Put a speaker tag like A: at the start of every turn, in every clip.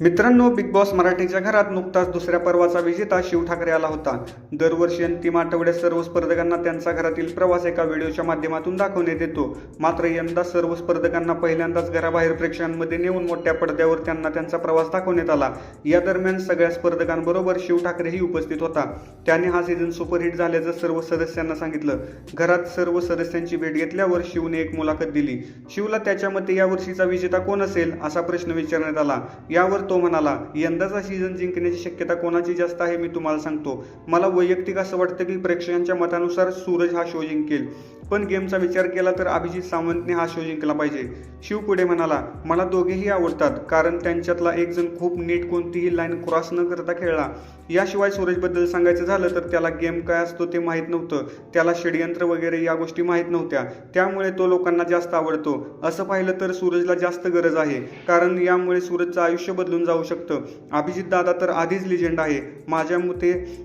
A: मित्रांनो big boss मराठीच्या घरात नुकताच दुसऱ्या पर्वाचा विजेता शिव ठाकरे आला होता. दरवर्षी अंतिम आठवड्यात सर्व स्पर्धकांना त्यांचा घरातील प्रवास एका व्हिडिओच्या माध्यमातून दाखवण्यात येतो. मात्र यंदा सर्व स्पर्धकांना पहिल्यांदाच घराबाहेर प्रेक्षकांमध्ये नेऊन मोठ्या पडद्यावर त्यांना त्यांचा प्रवास दाखवण्यात आला. या दरम्यान सगळ्या स्पर्धकांबरोबर शिव ठाकरेही उपस्थित होता. त्याने हा सीझन सुपरहिट झाल्याचं सर्व सदस्यांना सांगितलं. घरात सर्व सदस्यांची भेट घेतल्यावर शिवने एक मुलाखत दिली. शिवला त्याच्या मते या वर्षीचा विजेता कोण असेल? असा प्रश्न विचारण्यात आला. यावर तो म्हणाला यंदाचा सीझन जिंकण्याची शक्यता कोणाची जास्त आहे मी तुम्हाला सांगतो. मला वैयक्तिक असं वाटतं की प्रेक्षकांच्या मतानुसार सूरज हा शो जिंकेल पण गेमचा विचार केला तर अभिजित सावंतने हा शो जिंकला पाहिजे. शिव पुढे म्हणाला मला दोघेही आवडतात कारण त्यांच्यातला एक जण खूप नीट कोणतीही लाईन क्रॉस न करता खेळला. याशिवाय सूरजबद्दल सांगायचं झालं तर त्याला गेम काय असतो ते माहीत नव्हतं. त्याला षडयंत्र वगैरे या गोष्टी माहीत नव्हत्या. त्यामुळे तो लोकांना जास्त आवडतो. असं पाहिलं तर सूरजला जास्त गरज आहे. कारण यामुळे सूरजचं आयुष्य बदलून जाऊ शकतं. अभिजित दादा तर आधीच लिजेंड आहे. माझ्या मते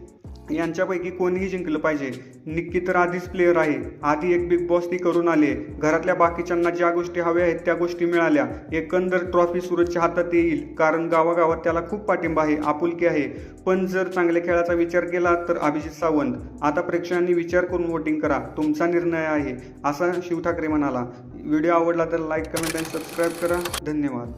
A: यांच्यापैकी कोणीही जिंकलं पाहिजे. निक्की तर आधीच प्लेअर आहे. आधी एक बिग बॉस ती करून आले. घरातल्या बाकीच्यांना ज्या गोष्टी हव्या आहेत त्या गोष्टी मिळाल्या. एकंदर ट्रॉफी सूरजच्या हातात येईल. कारण गावागावात त्याला खूप पाठिंबा आहे. आपुलकी आहे. पण जर चांगल्या खेळाचा विचार केला तर अभिजित सावंत. आता प्रेक्षकांनी विचार करून वोटिंग करा. तुमचा निर्णय आहे. असा शिव ठाकरे म्हणाला. व्हिडिओ आवडला तर लाईक कमेंट आणि सबस्क्राईब करा. धन्यवाद.